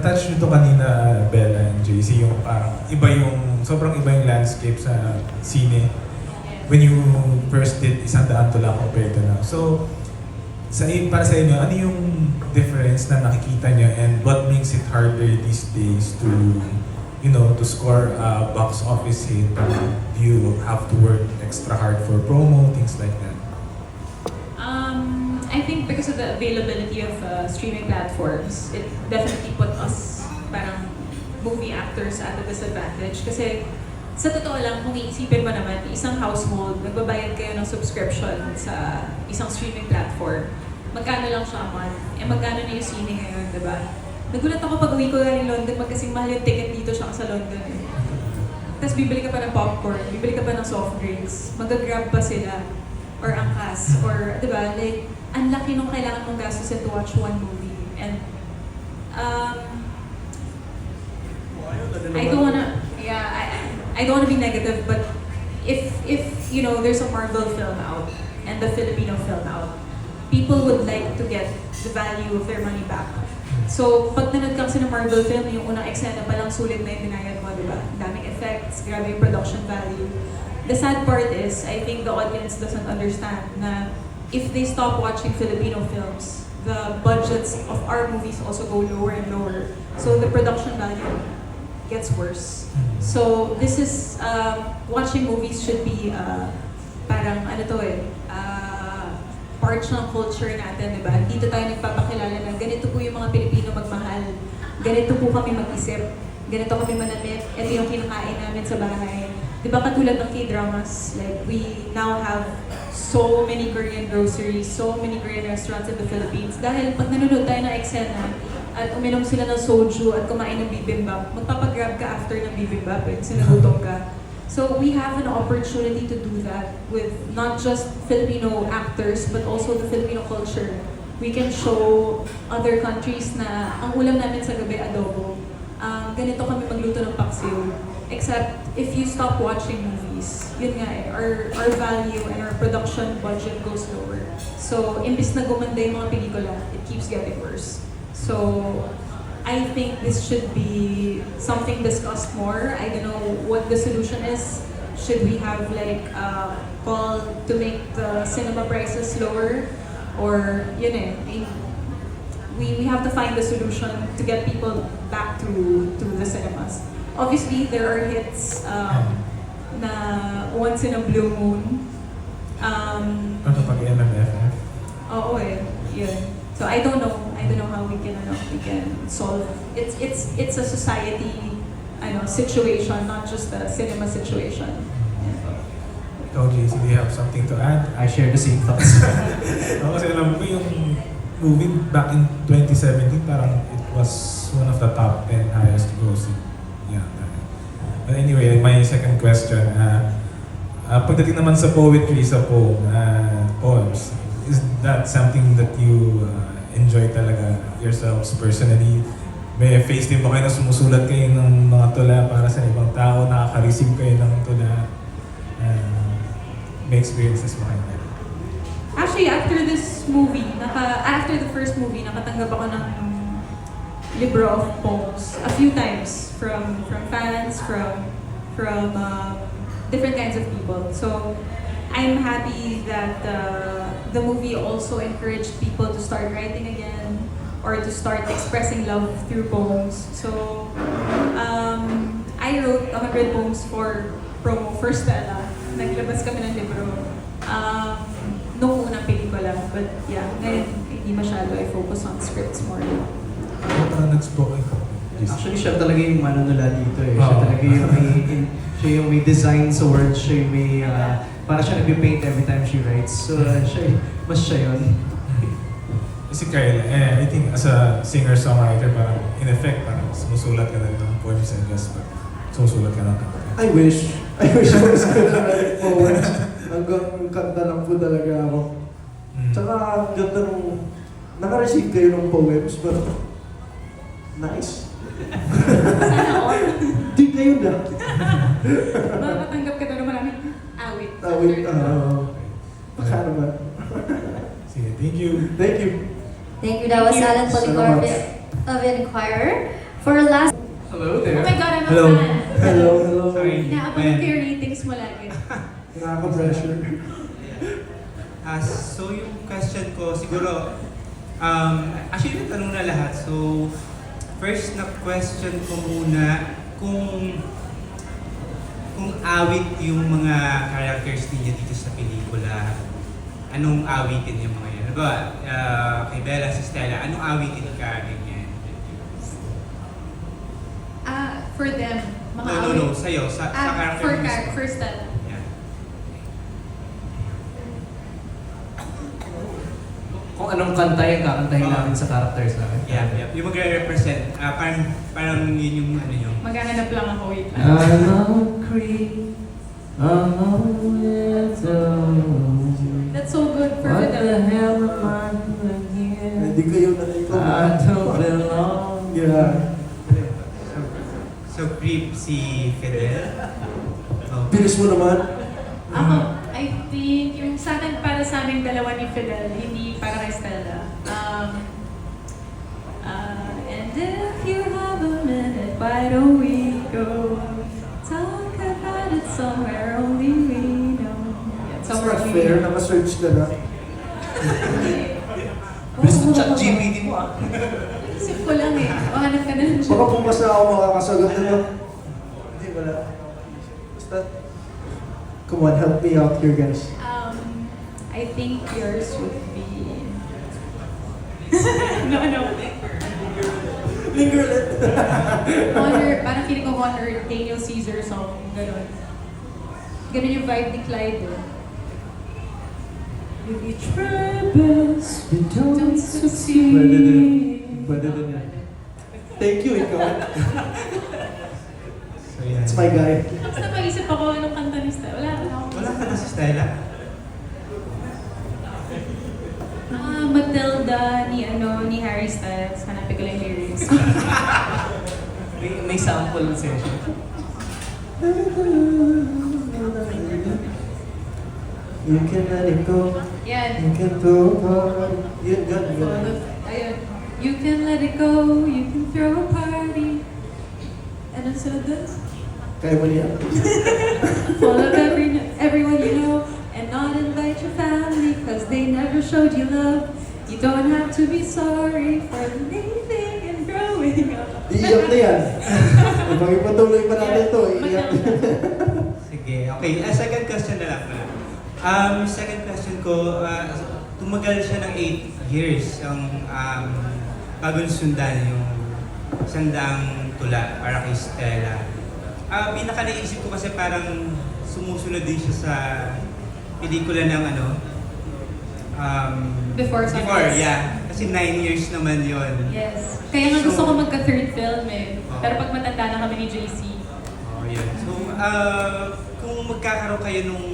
na-touch nyo to kanina, Bella and JC, yung parang iba yung, sobrang iba yung landscape sa sine when you first did isang daan tula compared to now. So, sa para sa inyo, ano yung difference na nakikita nyo and what makes it harder these days to, you know, to score a box office hit? Do you have to work extra hard for promo, things like that? Because of the availability of uh, streaming platforms, it definitely put us parang movie actors at a disadvantage. Kasi sa totoo lang, kung iisipin mo naman, isang household, nagbabayad kayo ng subscription sa isang streaming platform. Magkano lang siya a? Eh magkano na yung sine ngayon, di ba? Nagulat ako pag uwi ko galing London, magkasing mahal yung ticket dito siya sa London eh. Tapos bibili ka pa ng popcorn, bibili ka pa ng soft drinks, mag-grab pa sila, or angkas, or, di ba, like, ang laki nung kailangan mong gastusin to watch one movie. And, um, I don't wanna, yeah, I, I- don't wanna be negative, but if, if, you know, there's a Marvel film out, and the Filipino film out, people would like to get the value of their money back. So, pag nanood ka kasi ng Marvel film, yung unang eksena pa lang sulit na yung binayad mo, di ba? Daming effects, grabe yung production value. The sad part is, I think the audience doesn't understand na if they stop watching Filipino films, the budgets of our movies also go lower and lower. So the production value gets worse. So this is, uh, watching movies should be uh, parang ano to eh, uh, part ng culture natin, di ba? Dito tayo nagpapakilala na ganito po yung mga Pilipino magmahal. Ganito po kami mag-isip. Ganito kami manamit. Ito yung kinakain namin sa bahay. Di ba katulad ng K-dramas, like we now have so many Korean groceries, so many Korean restaurants in the Philippines. Dahil pag nanonood tayo ng eksena, at uminom sila ng soju at kumain ng bibimbap, magpapagrab ka after ng bibimbap eh, kasi ka. So we have an opportunity to do that with not just Filipino actors, but also the Filipino culture. We can show other countries na ang ulam namin sa gabi adobo. Um, ganito kami magluto ng paksiw. Except if you stop watching movies, yun nga eh, our, our value and our production budget goes lower. So, imbis na gumanda yung mga pelikula, it keeps getting worse. So, I think this should be something discussed more. I don't know what the solution is. Should we have like a call to make the cinema prices lower? Or, yun eh, we, we have to find the solution to get people back to, to the cinemas. Obviously, there are hits um, na once in a blue moon. Um, Ano pag MMFF? Oo eh, yun. So I don't know, I don't know how we can ano, we can solve. It's it's it's a society ano situation, not just a cinema situation. Ikaw, JC, do you have something to add? I share the same thoughts. Ako kasi alam ko yung movie back in 2017, parang it was one of the top 10 highest grossing. Anyway, my second question, uh, uh, pagdating naman sa poetry, sa poem, uh, poems, is that something that you uh, enjoy talaga yourselves personally? May face din ba kayo na sumusulat kayo ng mga tula para sa ibang tao, nakaka-receive kayo ng tula? Uh, may experiences ba kayo? Actually, after this movie, naka, after the first movie, nakatanggap ako ng libro of poems a few times from from fans, from from um, different kinds of people. So I'm happy that uh, the movie also encouraged people to start writing again or to start expressing love through poems. So um, I wrote 100 poems for promo for Stella. Naglabas kami ng libro. Um, nung unang pelikula. But yeah, ngayon hindi masyado I focus on scripts more. Ano ka nag-spoke? Actually, siya talaga yung manunula dito eh. Siya Oo. talaga yung may, in, siya yung may design sa words, siya yung may, uh, para siya nag-paint every time she writes. So, uh, siya, mas siya yun. Si Kyle, eh, I think as a singer-songwriter, parang in effect, parang sumusulat ka na rin ng poems and just but sumusulat ka ng kanta. I wish. I wish I was good at writing poems. Hanggang kanta lang po talaga ako. Mm. Tsaka ang ganda nung naka-receive kayo ng poems, but nice. Sana all. Di kayo na. Makatanggap ka naman namin awit. Tawid, uh, baka naman. Sige, thank you. Thank you. Thank you. That was. Alan Policar Salamat. of Inquirer. For our last Hello Oh my God, I'm a Hello. fan. Hello, hello. Sorry. Inaabangan ko yung ratings mo lagi. Nakaka-pressure. Ah, so yung question ko siguro um actually natanong na lahat. So first na question ko muna kung kung awit yung mga characters niya dito sa pelikula. Anong awitin yung mga yan? Ano ba? ah, kay Bella, si Stella, anong awitin ka? Ganyan. Ah, for them, mga No, no, awit. no. Sa'yo. Sa, sa Ah, character for, mo for Stella. Kung anong kanta yung kakantahin Oo. namin sa characters namin. Yeah, yeah. Yung magre-represent, ah, parang, parang yun yung ano yung Maghahanap lang ako, wait lang. I'm a creep, I'm a widow. That's so good for What the them. hell am I doing here? Hindi kayo na ikaw. I don't belong. Yeah. So, creep si Fidel. Oh. Bilis mo naman. Ako, I think, yung sa akin, sa aming dalawa ni Fidel, hindi para kay Stella. Um, uh, and if you have a minute, why don't we go talk about it somewhere only we know? Yeah, It's somewhere not only fair. we know. Naka-search ka na. Bilis ng chat GPT mo ah. Isip ko lang eh. O, hanap ka na lang siya. Baka pumasa ako makakasagot nito. Hindi, wala. Basta, come on, help me out here, guys. I think yours would be... no, no. Linger ulit. Honor, parang feeling ko Honor, Daniel Caesar song, gano'n. Ganun yung vibe ni Clyde. eh. If you try best, you don't Don't succeed. Pwede din. Pwede din yan. Thank you, ikaw. So, yan. It's my guy. Tapos napaisip ako anong kanta ni Stella. Wala, wala akong Wala ka na si Stella? Matilda ni ano ni Harry Styles. Hanapin ko lang yung lyrics. May, may sample session. You can let it go. Yan. You can throw apart. Yun, gan, So, ayun. You can let it go, you can throw a party. And then so this. Kaya mo niya. Full every, everyone you know and not invite your family because they never showed you love. You don't have to be sorry for leaving and growing up. Iiyak na yan. Pag ipatuloy pa natin to, iiyak. Sige, okay. Ah, second question na lang. Um, second question ko, ah, tumagal siya ng 8 years ang um, bago sundan yung sandaang tula para kay Stella. Ah, pinaka naisip ko kasi parang sumusunod din siya sa pelikula ng ano, um, Before Before, Sunrise. yeah. Kasi 9 years naman yon. Yes. Kaya nga gusto ko magka-third film eh. Oh. Pero pag matanda na kami ni JC. Oh, yun. So, ah, kung magkakaroon kayo nung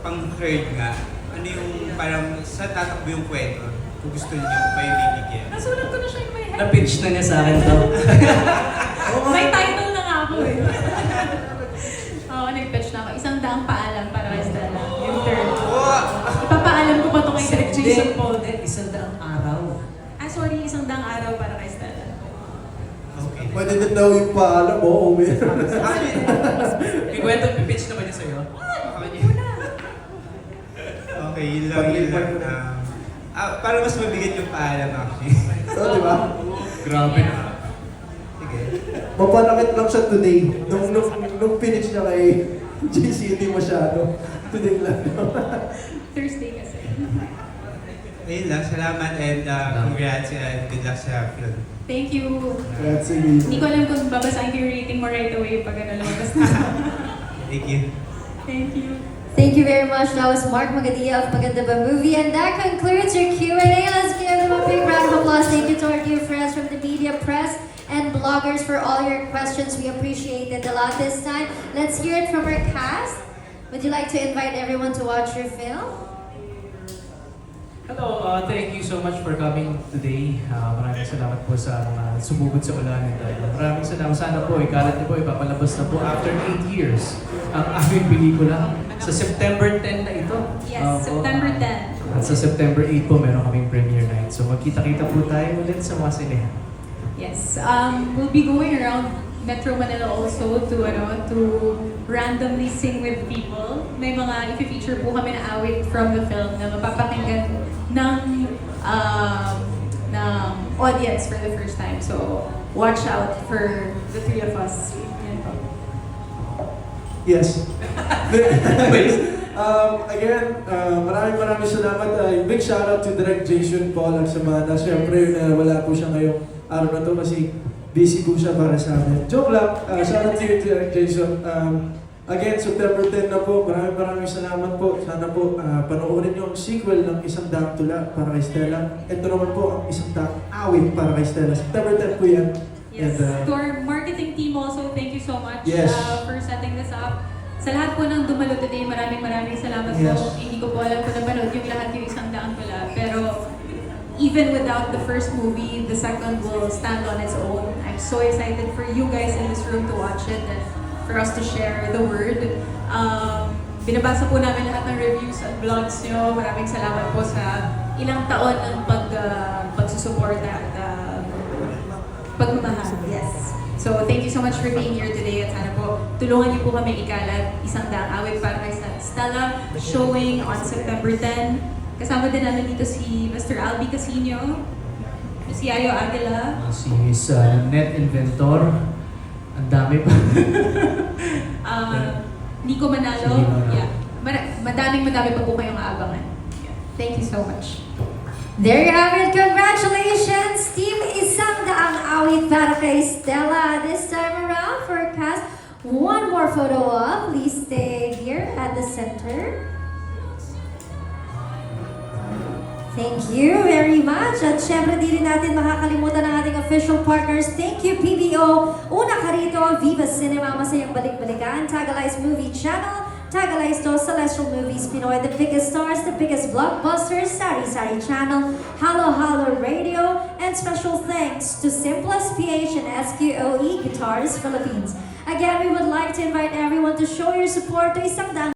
pang-third nga, ano yung parang sa tatakbo yung kwento, kung gusto niyo pa yung bibigyan. Nasulat ko na siya in my head. Na-pitch na niya sa akin to. May title na nga ako eh. Oo, nag-pitch na ako. Isang daang paalam para kay Stella. Jason Paul. Hindi, isang daang araw. Ah, sorry. Isang daang araw para kay Stella. Okay. Pwede din daw yung paalam mo, o meron. Actually, May kwento, pitch naman niya sa'yo. okay, yun lang, yun lang. Um, ah, para mas mabigat yung paalam actually. So, di ba? Grabe na. Sige. Mapanakit lang siya today. Nung, nung, nung finish niya kay JC, hindi masyado. Today lang. Thursday. Ayun lang, salamat and uh, congrats and good luck sa film. Thank you. Kaya sige. Hindi ko alam kung babasahin ko yung rating mo right away pag ano lang. Basta. Thank you. Thank you. Thank you very much. That was Mark Magadia of Maganda Ba Movie. And that concludes your Q&A. Let's give them a big round of applause. Thank you to our dear friends from the media, press, and bloggers for all your questions. We appreciate it a lot this time. Let's hear it from our cast. Would you like to invite everyone to watch your film? Hello, uh, thank you so much for coming today. Uh, maraming salamat po sa mga sumugod sa ulan. Uh, maraming salamat. Sana po, ikalat niyo po, ipapalabas na po after 8 years ang aming pelikula. Sa September 10 na ito. Yes, Uh. September 10. At sa September 8 po, meron kaming premiere night. So magkita-kita po tayo ulit sa mga sinehan. Yes. Um, we'll be going around Metro Manila also to ano to randomly sing with people. May mga i-feature po kami na awit from the film na mapapakinggan ng um, ng audience for the first time. So watch out for the three of us. Yes. um, again, uh, maraming maraming salamat. Uh, big shout out to Direct Jason Paul at Samana. Siyempre, uh, wala po siya ngayong araw na to kasi busy po siya para sa amin. Joke lang. Uh, shout out to you, Jason. Um, again, September 10 na po. Maraming maraming salamat po. Sana po uh, panoorin niyo ang sequel ng Isang Daang Tula para kay Stella. Ito naman po ang Isang Daang Awit para kay Stella. September 10 po yan. Yes. And, uh, to our marketing team also, thank you so much Yes. uh, for setting this up. Sa lahat po ng dumalo today, maraming maraming salamat Yes. po. Hindi ko po alam kung napanood yung lahat yung isang daan pala. Pero even without the first movie, the second will stand on its own. I'm so excited for you guys in this room to watch it and for us to share the word. Um, binabasa po namin lahat ng reviews at blogs nyo. Maraming salamat po sa ilang taon ng pag, uh, pagsusuporta at uh, pagmamahal. Yes. So, thank you so much for being here today at sana po tulungan niyo po kami ikalat isang daang awit para kay Stella showing on September 10. Kasama din namin dito si Mr. Albi Casino, si Ayo Aguila, Si sa Net Inventor. Ang dami pa. uh, Nico Manalo. Si Nico. Yeah. Mara- madaming madami pa po kayong aabangan. Yeah. Thank you so much. There you have it. Congratulations, Team Isang Daang Awit para kay Stella. This time around for cast, one more photo op. Please stay here at the center. Thank you very much. At syempre di rin natin makakalimutan ang ating official partners. Thank you PBO. Una ka rito, Viva Cinema, masayang balik-balikan, Tagalay's Movie Channel, Tagalay's to Celestial Movies Pinoy, the biggest stars, the biggest blockbusters, Sari Sari Channel, Halo Halo Radio, and special thanks to Simplest PH and SQOE Guitars Philippines. Again, we would like to invite everyone to show your support to Isang